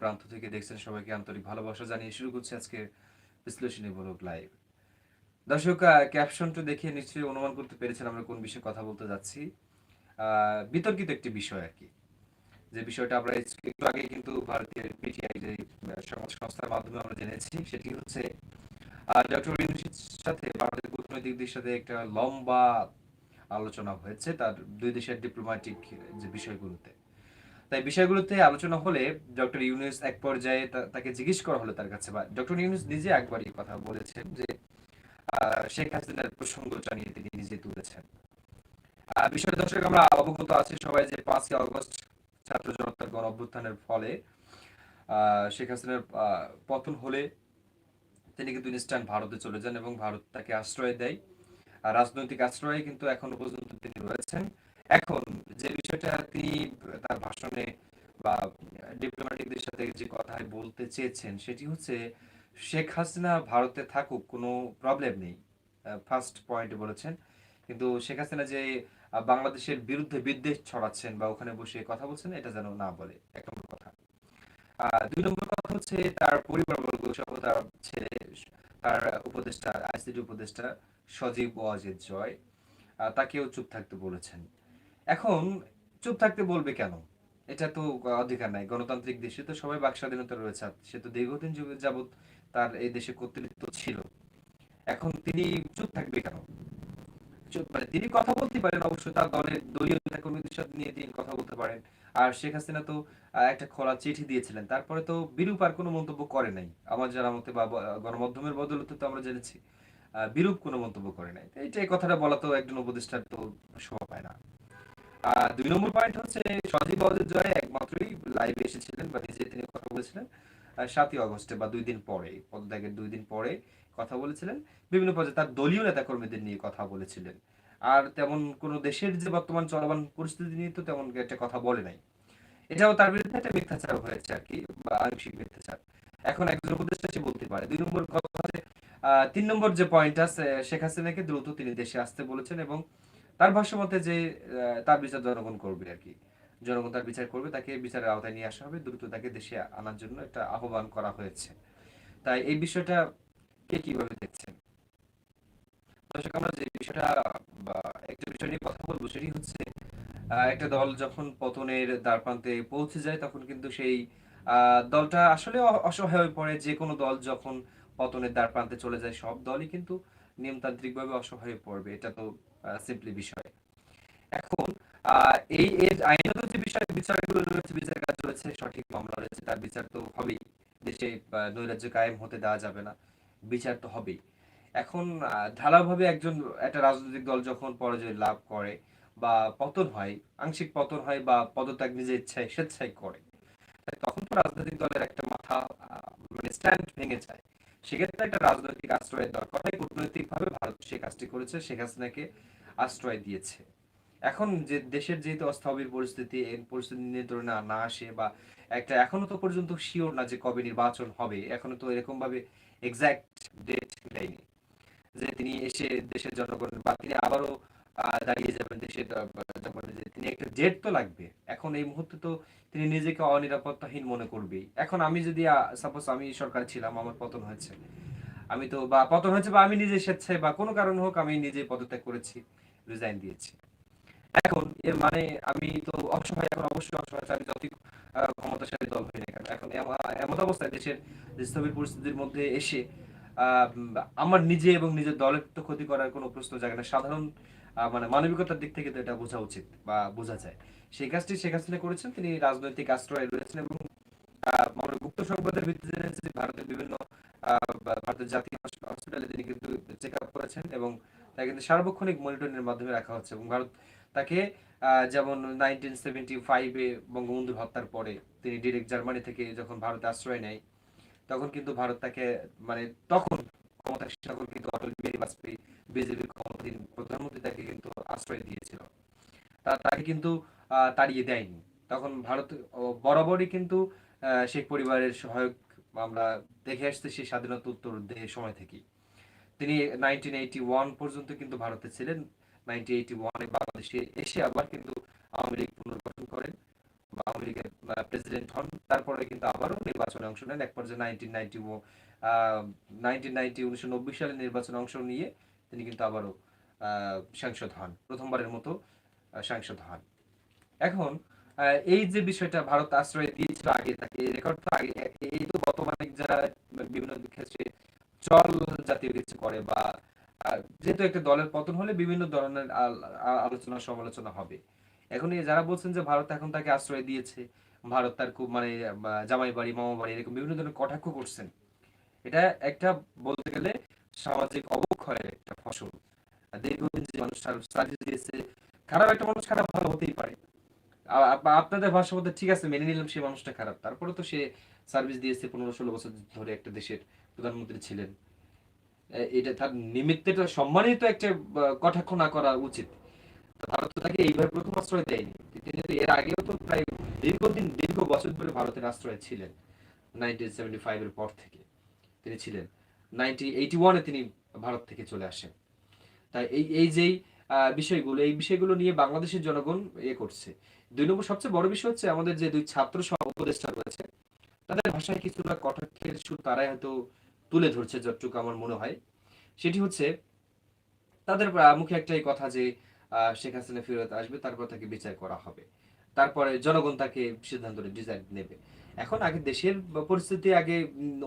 প্রান্ত থেকে দেখছেন সবাইকে আন্তরিক ভালোবাসা জানিয়ে শুরু করছি আজকে বিশ্লেষণী বলক লাইভ দর্শক ক্যাপশনটা দেখে নিশ্চয়ই অনুমান করতে পেরেছেন আমরা কোন বিষয়ে কথা বলতে যাচ্ছি। বিতর্কিত একটি বিষয় আর কি। যে বিষয়টা আমরা একটু আগে কিন্তু ভারতীয় পিটিআই যে সমাজ সংস্থার মাধ্যমে আমরা জেনেছি, সেটি হচ্ছে ডক্টর ইউনিসের সাথে ভারতের কূটনৈতিক দিক সাথে একটা লম্বা আলোচনা হয়েছে, তার দুই দেশের ডিপ্লোম্যাটিক যে বিষয়গুলোতে। তাই বিষয়গুলোতে আলোচনা হলে ডক্টর ইউনুস এক পর্যায়ে তাকে জিজ্ঞেস করা হলো তার কাছে বা ডক্টর ইউনুস নিজে একবার এই কথা বলেছেন যে শেখ হাসিনার প্রসঙ্গটা নিয়ে তিনি নিজে তুলেছেন। বিষয় দর্শক, আমরা অবগত আছি সবাই যে পাঁচই আগস্ট ছাত্র জনতার গণ অভ্যুত্থানের ফলে শেখ হাসিনার পতন হলে তিনি কিন্তু ইনস্ট্যান্ট ভারতে চলে যান এবং ভারত তাকে আশ্রয় দেয়। রাজনৈতিক আশ্রয়ে কিন্তু এখনও পর্যন্ত তিনি রয়েছেন। এখন যে তার ভাষণে বা ডিপ্লোম্যাটিকদের সাথে যে কথায় বলতে চেয়েছেন, সেটি হচ্ছে শেখ হাসিনা ভারতে থাকুক কোনো প্রবলেম নেই। ফার্স্ট বলেছেন। কিন্তু শেখ হাসিনা যে বাংলাদেশের বিরুদ্ধে বিদ্বেষ ছড়াচ্ছেন বা ওখানে বসে কথা বলছেন, এটা যেন না বলে। এক নম্বর কথা। দুই নম্বর কথা হচ্ছে তার পরিবারবর্গ সহ তার ছেলে, তার উপদেষ্টা আইসিটি উপদেষ্টা সজীব ওয়াজেদ জয় তাকেও চুপ থাকতে বলেছেন। এখন চুপ থাকতে বলবে কেন? এটা তো অধিকার নাই। গণতান্ত্রিক দেশে তো সবাই বাক স্বাধীনতা রয়েছে। সে তো দীর্ঘদিন যাবৎ তার এই দেশে কর্তৃত্ব ছিল। এখন তিনি চুপ থাকবে কেন? মানে তিনি কথা বলতে পারেন অবশ্যই তার দলের দলীয় নেতাকর্মীদের সাথে নিয়ে তিনি কথা বলতে পারেন। আর শেখ হাসিনা তো একটা খোলা চিঠি দিয়েছিলেন। তারপরে তো বিরূপ আর কোনো মন্তব্য করে নাই। আমার জানা মতে বা গণমাধ্যমের বদলতে তো আমরা জেনেছি বিরূপ কোনো মন্তব্য করে নাই। তো এইটা এই কথাটা বলা তো একজন উপদেষ্টার তো শোভা পায় না। দুই নম্বর পয়েন্ট হচ্ছে সজীব জয় একমাত্রই লাইভে এসেছিলেন, বা নিজে তিনি কথা বলেছিলেন সাতই অগস্টে, বা দুই দিন পরে পদত্যাগের দুই দিন পরে কথা বলেছিলেন। বিভিন্ন পর্যায়ে তার দলীয় নেতাকর্মীদের নিয়ে কথা বলেছিলেন। আর তেমন কোনো দেশের যে বর্তমান চলমান পরিস্থিতি নিয়ে তো তেমন একটা কথা বলে নাই। এটাও তার বিরুদ্ধে একটা মিথ্যাচার হয়েছে আর কি, বা আংশিক মিথ্যাচার। এখন একজন উপদেষ্টা সে বলতে পারে। দুই নম্বর কথা তিন নম্বর যে পয়েন্ট আছে শেখ হাসিনাকে দ্রুত তিনি দেশে আসতে বলেছেন এবং তার ভাষ্য মতে যে তার বিচার জনগণ করবে আর কি। জনগণ তার বিচার করবে, তাকে বিচারের আওতায় নিয়ে আসা হবে, দ্রুত তাকে দেশে আনার জন্য একটা আহ্বান করা হয়েছে। তাই এই বিষয়টা কে কীভাবে দেখছেন? দর্শক, আমরা যে বিষয়টা একটা বিষয় নিয়ে কথা বলব সেটি হচ্ছে একটা দল যখন পতনের দ্বারপ্রান্তে পৌঁছে যায়, তখন কিন্তু সেই দলটা আসলে অসহায় হয়ে পড়ে। যে কোনো দল যখন পতনের দ্বারপ্রান্তে চলে যায়, সব দলই কিন্তু নিয়মতান্ত্রিকভাবে অসহায় হয়ে পড়বে। এটা তো সিম্পলি বিষয়। এখন এই এর আইনত যে বিষয় বিচারগুলো রয়েছে বিচার কাজ রয়েছে সঠিক মামলা রয়েছে তার বিচার তো হবেই। দেশে নৈরাজ্য কায়েম হতে দেওয়া যাবে না। বিচার তো হবেই। এখন আহ, ঢালাওভাবে একজন একটা রাজনৈতিক দল যখন পরাজয় লাভ করে বা পতন হয় আংশিক পতন হয় বা পদত্যাগ নিজের ইচ্ছায় স্বেচ্ছায় করে তখন তো রাজনৈতিক দলের একটা মাথা মানে স্ট্যান্ড ভেঙে যায়। সেক্ষেত্রে একটা রাজনৈতিক আশ্রয়ের দরকার হয় কূটনৈতিক ভাবে ভারত সে কাজটি করেছে, শেখ হাসিনাকে আশ্রয় দিয়েছে। এখন যে দেশের যেহেতু অস্থাবর পরিস্থিতি এই পরিস্থিতি নিয়ন্ত্রণে না আসে বা একটা এখনও তো পর্যন্ত শিওর না যে কবে নির্বাচন হবে, এখনও তো এরকম ভাবে এক্সাক্ট ডেট দেয়নি যে তিনি এসে দেশের জনগণ বা তিনি আবারও দাঁড়িয়ে যাবেন জনগণের যে তিনি একটা জেট তো লাগবে। এখন এই মুহূর্তে তো তিনি নিজেকে অনিরাপত্তাহীন মনে করবেই। এখন আমি যদি সাপোজ আমি সরকার ছিলাম, আমার পতন হয়েছে। আমি তো, বা পতন হয়েছে বা আমি নিজে স্বেচ্ছায় বা কোনো কারণ হোক আমি নিজে পদত্যাগ করেছি রিজাইন দিয়েছি। এখন এর মানে আমি তো অসহায়, এখন অবশ্যই অসহায়, আমি যতই ক্ষমতাশালী দল কেন, এখন এমন অবস্থায় দেশের স্থবির পরিস্থিতির মধ্যে এসে আমার নিজে এবং নিজের দলের তো ক্ষতি করার কোনো প্রশ্ন জাগে না। সাধারণ মানে মানবিকতার দিক থেকে তো এটা বোঝা উচিত বা বোঝা যায়। সেই কাজটি শেখ হাসিনা করেছেন, তিনি রাজনৈতিক আশ্রয় রয়েছেন এবং আমরা গুপ্ত সংবাদের ভিত্তিতে জেনেছি ভারতের বিভিন্ন ভারতের জাতীয় হসপিটালে তিনি কিন্তু চেক আপ করেছেন এবং তাকে কিন্তু সার্বক্ষণিক মনিটরিংয়ের মাধ্যমে রাখা হচ্ছে এবং ভারত তাকে যেমন নাইনটিন সেভেন্টি ফাইভে বঙ্গবন্ধুর হত্যার পরে তিনি ডিরেক্ট জার্মানি থেকে যখন ভারতে আশ্রয় নেয় তখন কিন্তু ভারত তাকে মানে তখন ক্ষমতা কিন্তু অটল বিহারী বাজপেয়ী, বিজেপির ক্ষমতাধীন প্রধানমন্ত্রী তাকে কিন্তু আশ্রয় দিয়েছিল। তা তাকে কিন্তু তাড়িয়ে দেয়নি। তখন ভারত বরাবরই কিন্তু শেখ পরিবারের সহায়ক আমরা দেখে আসতে সেই স্বাধীনতা উত্তর সময় থেকেই। তিনি নাইনটিন এইটি ওয়ান পর্যন্ত কিন্তু ভারতে ছিলেন। নাইনটিন এইটি ওয়ানে বাংলাদেশে এসে আবার কিন্তু আওয়ামী লীগ করেন আওয়ামী লীগের প্রেসিডেন্ট হন। তারপরে কিন্তু আবারও নির্বাচনে অংশ নেন। এক পর্যায়ে নাইনটিন নাইনটি নাইনটিন নাইনটি উনিশশো নব্বই সালে নির্বাচনে অংশ নিয়ে তিনি কিন্তু আবারও সাংসদ হন। প্রথমবারের মতো সাংসদ হন। এখন এই যে বিষয়টা ভারত আশ্রয় দিয়েছিল আগে, তাকে রেকর্ড তো আগে, এই তো বর্তমানে যারা বিভিন্ন ক্ষেত্রে চল জাতীয় কিছু করে বা যেহেতু একটা দলের পতন হলে বিভিন্ন ধরনের আলোচনা সমালোচনা হবে। এখন যারা বলছেন যে ভারত এখন তাকে আশ্রয় দিয়েছে, ভারত তার খুব মানে জামাই বাড়ি, মামা বাড়ি এরকম বিভিন্ন ধরনের কটাক্ষ করছেন। এটা একটা বলতে গেলে সামাজিক অবক্ষয়ের একটা ফসল। দীর্ঘদিন যে মানুষ সার্ভিস দিয়েছে, খারাপ একটা মানুষ খারাপ ভালো হতেই পারে। আপনাদের ভাষা মধ্যে ঠিক আছে, মেনে নিলাম সেই মানুষটা খারাপ। তারপরে তো সে সার্ভিস দিয়েছে পনেরো ষোলো বছর ধরে একটা দেশের প্রধানমন্ত্রী ছিলেন। এটা তার নিমিত্তে তো সম্মানিত একটা কটাক্ষ না করা উচিত। ভারত তো তাকে এইভাবে প্রথম আশ্রয় দেয়নি। তিনি তো এর আগেও তো প্রায় দীর্ঘদিন, দীর্ঘ বছর ধরে ভারতের আশ্রয় ছিলেন নাইনটিন সেভেন্টি পর থেকে তিনি ছিলেন। এইটি ওয়ানে তিনি ভারত থেকে চলে আসেন। তাই এই এই যেই বিষয়গুলো, এই বিষয়গুলো নিয়ে বাংলাদেশের জনগণ করছে। দুই নম্বর সবচেয়ে বড় বিষয় হচ্ছে আমাদের যে দুই ছাত্র সহ উপদেষ্টা রয়েছে, তাদের ভাষায় কিছুটা কটাক্ষের সুর তারাই হয়তো তুলে ধরছে, যতটুকু আমার মনে হয়। সেটি হচ্ছে, তাদের মুখে একটাই কথা যে শেখ হাসিনা ফেরত আসবে, তারপর তাকে বিচার করা হবে। তারপরে জনগণ তাকে সিদ্ধান্ত ডিজাইন নেবে। এখন আগে দেশের পরিস্থিতি আগে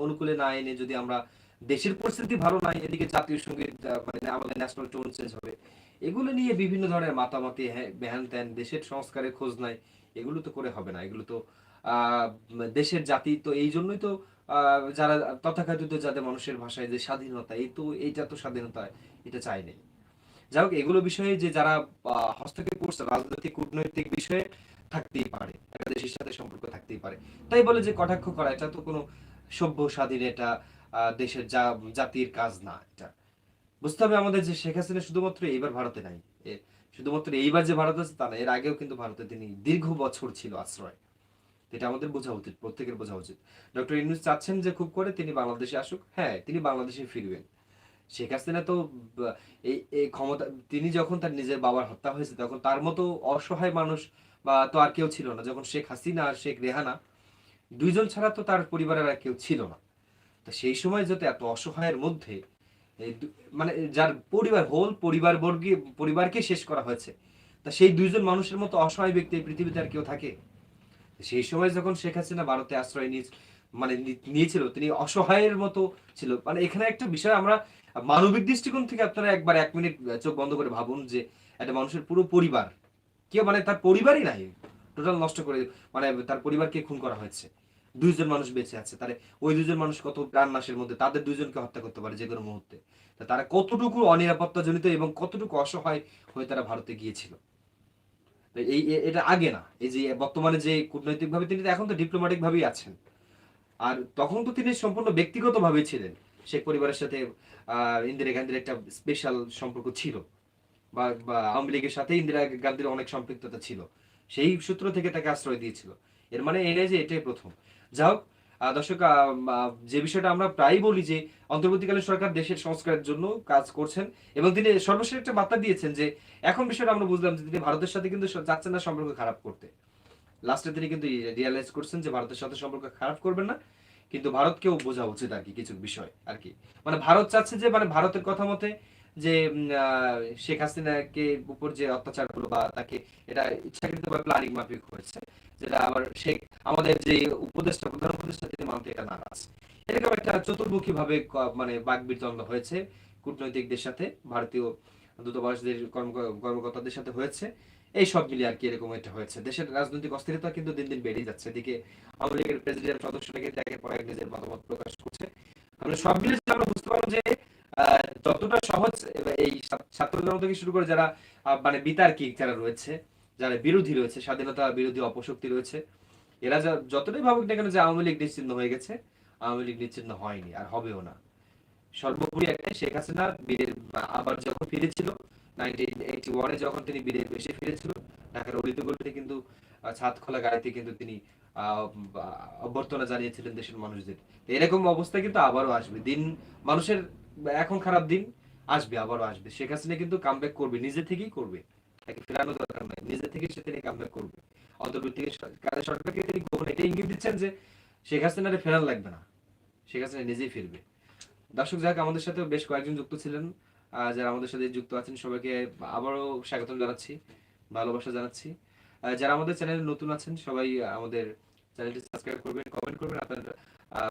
অনুকূলে না এনে যদি আমরা দেশের পরিস্থিতি ভালো নাই এদিকে জাতীয় সংগীত মানে আমাদের ন্যাশনাল টোন চেঞ্জ হবে। এগুলো নিয়ে বিভিন্ন ধরনের মাতামাতি হ্যাঁ হ্যান ত্যান, দেশের সংস্কারের খোঁজ নাই, এগুলো তো করে হবে না। এগুলো তো দেশের জাতি, তো এই জন্যই তো যারা তথাকথিত যাদের মানুষের ভাষায় যে স্বাধীনতা, এই তো, এইটা তো স্বাধীনতা, এটা চাই নেই। যাই হোক, এগুলো বিষয়ে যে যারা হস্তক্ষেপ করছে, রাজনৈতিক কূটনৈতিক বিষয়ে থাকতেই পারে, একটা দেশের সাথে সম্পর্ক থাকতেই পারে। তাই বলে যে কটাক্ষ করা, এটা তো কোনো সভ্য স্বাধীন, এটা দেশের যা, জাতির কাজ না, এটা। বুঝতে হবে আমাদের যে শেখ হাসিনা শুধুমাত্র এইবার ভারতে নাই শুধুমাত্র এইবার যে ভারত আছে তা না, এর আগেও কিন্তু ভারতে তিনি দীর্ঘ বছর ছিল আশ্রয়। এটা আমাদের বোঝা উচিত, প্রত্যেকের বোঝা উচিত। ডক্টর ইউনুস চাচ্ছেন যে খুব করে তিনি বাংলাদেশে আসুক হ্যাঁ তিনি বাংলাদেশে ফিরবেন। শেখ হাসিনা তো এই ক্ষমতা, তিনি যখন তার নিজের বাবার হত্যা হয়েছে, তখন তার মতো অসহায় মানুষ বা তো আর কেউ ছিল না। যখন শেখ হাসিনা আর শেখ রেহানা দুইজন ছাড়া তো তার পরিবারের আর কেউ ছিল না। তো সেই সময় যাতে এত অসহায়ের মধ্যে মানে যার পরিবার হোল পরিবার বর্গে, পরিবারকে শেষ করা হয়েছে, তা সেই দুইজন মানুষের মতো অসহায় ব্যক্তি এই পৃথিবীতে আর কেউ থাকে? সেই সময় যখন শেখ হাসিনা ভারতে আশ্রয় নিয়ে মানে নিয়েছিল, তিনি অসহায়ের মতো ছিল। মানে এখানে একটা বিষয় আমরা মানবিক দৃষ্টিকোণ থেকে আপনারা একবার এক মিনিট চোখ বন্ধ করে ভাবুন যে একটা মানুষের পুরো পরিবার, কেউ মানে তার পরিবারই নাই টোটাল নষ্ট করে মানে তার পরিবারকে খুন করা হয়েছে। দুইজন মানুষ বেঁচে আছে, তাহলে ওই দুজন মানুষ কত প্রাণ নাশের মধ্যে, তাদের দুইজনকে হত্যা করতে পারে যে কোনো মুহূর্তে। তারা কতটুকু অনিরাপত্তা জনিত এবং কতটুকু অসহায় হয়ে তারা ভারতে গিয়েছিল? এই এটা আগে না, এই যে বর্তমানে যে কূটনৈতিক ভাবে তিনি এখন তো ডিপ্লোম্যাটিক ভাবেই আছেন। আর তখন তো তিনি সম্পূর্ণ ব্যক্তিগত ভাবে ছিলেন। শেখ পরিবারের সাথে ইন্দিরা গান্ধীর একটা স্পেশাল সম্পর্ক ছিল। বা আওয়ামী লীগের সাথে ইন্দিরা গান্ধীর অনেক সম্পৃক্ততা ছিল। সেই সূত্র থেকে তাকে আশ্রয় দিয়েছিল। এর মানে এনে যে এটাই প্রথম। যা হোক দর্শক যে বিষয়টা আমরা প্রায় বলি যে, অন্তর্বর্তীকালীন সরকার দেশের সংস্কারের জন্য কাজ করছেন এবং তিনি সর্বশেষ একটা বার্তা দিয়েছেন যে, এখন বিষয়টা আমরা বুঝলাম যে তিনি ভারতের সাথে কিন্তু চাচ্ছেন না সম্পর্ক খারাপ করতে। লাস্টে তিনি কিন্তু রিয়ালাইজ করছেন যে, ভারতের সাথে সম্পর্ক খারাপ করবেন না। কিন্তু ভারতকেও বোঝা উচিত আর কি কিছু বিষয় আর কি। মানে ভারত চাচ্ছে যে মানে ভারতের কথা মতে যে শেখ হাসিনাকে উপর যে অত্যাচার হলো বা তাকে এটা ইচ্ছাকৃত বা প্ল্যানিং মাফিক হয়েছে, যেটা আবার শেখ, আমাদের যে উপদেষ্টা, প্রধান উপদেষ্টা, তিনি মানতে এটা নারাজ। এরকম একটা চতুর্মুখী ভাবে মানে বাকবিতন্ড হয়েছে কূটনৈতিকদের সাথে, ভারতীয় দূতাবাসদের কর্ম- কর্মকর্তাদের সাথে হয়েছে। এই সব মিলিয়ে আর কি এরকম একটা হয়েছে। দেশের রাজনৈতিক অস্থিরতা কিন্তু দিন দিন বেড়েই যাচ্ছে। এদিকে আওয়ামী লীগের প্রেসিডেন্ট সদস্যরা কিন্তু একের পর এক নিজের মতামত প্রকাশ করছে। আমরা সব মিলে যদি আমরা বুঝতে পারব যে যতটা সহজ এই ছাত্র জনতা থেকে শুরু করে যারা মানে বিতার্কিক যারা রয়েছে, যারা বিরোধী রয়েছে, স্বাধীনতা বিরোধী অপশক্তি রয়েছে, এরা যতটাই ভাবুক না কেন যে আওয়ামী লীগ নিশ্চিন্ন হয়ে গেছে, আওয়ামী লীগ নিশ্চিন্ন হয়নি, আর হবেও না। সর্বোপরি একটাই শেখ হাসিনা বীরের আবার যখন ফিরেছিল নাইনটিন যখন তিনি বীরের বেশে ফিরেছিল, ঢাকার অলিতে কিন্তু ছাদ খোলা গাড়িতে কিন্তু তিনি অভ্যর্থনা জানিয়েছিলেন দেশের মানুষদের। এরকম অবস্থা কিন্তু আবারও আসবে। দিন, মানুষের এখন খারাপ দিন, আসবে, আবারও আসবে। শেখ হাসিনা কিন্তু কামব্যাক করবে, নিজে থেকেই করবে। তাকে ফেরানো দরকার নাই, নিজে থেকে সে তিনি কামব্যাক করবে। অন্তর্বর্তী কাজে সরকারকে তিনি গোপন এটা ইঙ্গিত দিচ্ছেন যে, শেখ হাসিনারে ফেরান লাগবে না। শেখ হাসিনা নিজেই ফিরবে। দর্শক যাক আমাদের সাথে বেশ কয়েকজন যুক্ত ছিলেন। যারা আমাদের সাথে যুক্ত আছেন সবাইকে আবারও স্বাগতম জানাচ্ছি ভালোবাসা জানাচ্ছি। যারা আমাদের চ্যানেলে নতুন আছেন সবাই আমাদের চ্যানেলটি সাবস্ক্রাইব করবেন কমেন্ট করবেন। আপনার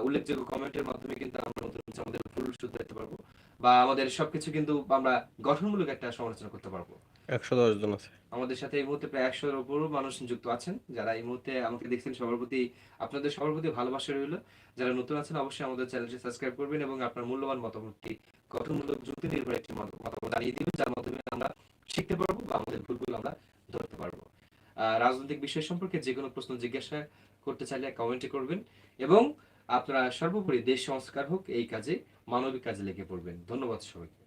উল্লেখযোগ্য কমেন্টের মাধ্যমে কিন্তু আমরা নতুন আমাদের ফুল শুনতে দেখতে পারব বা আমাদের সবকিছু কিন্তু আমরা গঠনমূলক একটা সমালোচনা করতে পারব। একশো দশ জন আছে। আমাদের সাথে এই মুহূর্তে প্রায় একশোর উপরও মানুষ যুক্ত আছেন। যারা এই মুহূর্তে আমাকে দেখছেন সবার প্রতি আপনাদের সবার প্রতি ভালোবাসা রইল। যারা নতুন আছেন অবশ্যই আমাদের চ্যানেলটি সাবস্ক্রাইব করবেন এবং আপনার মূল্যবান মতামতটি গঠনমূলক যুক্তি নির্ভর একটি মতামত জানিয়ে দিবেন যার মাধ্যমে আমরা শিখতে পারব বা আমাদের ভুলগুলো আমরা ধরতে পারব। রাজনৈতিক বিষয় সম্পর্কে যে কোনো প্রশ্ন জিজ্ঞাসা করতে চাইলে কমেন্টে করবেন এবং আপনারা সর্বোপরি দেশ সংস্কার হোক, এই কাজে, মানবিক কাজে লেগে পড়বেন। ধন্যবাদ সবাইকে।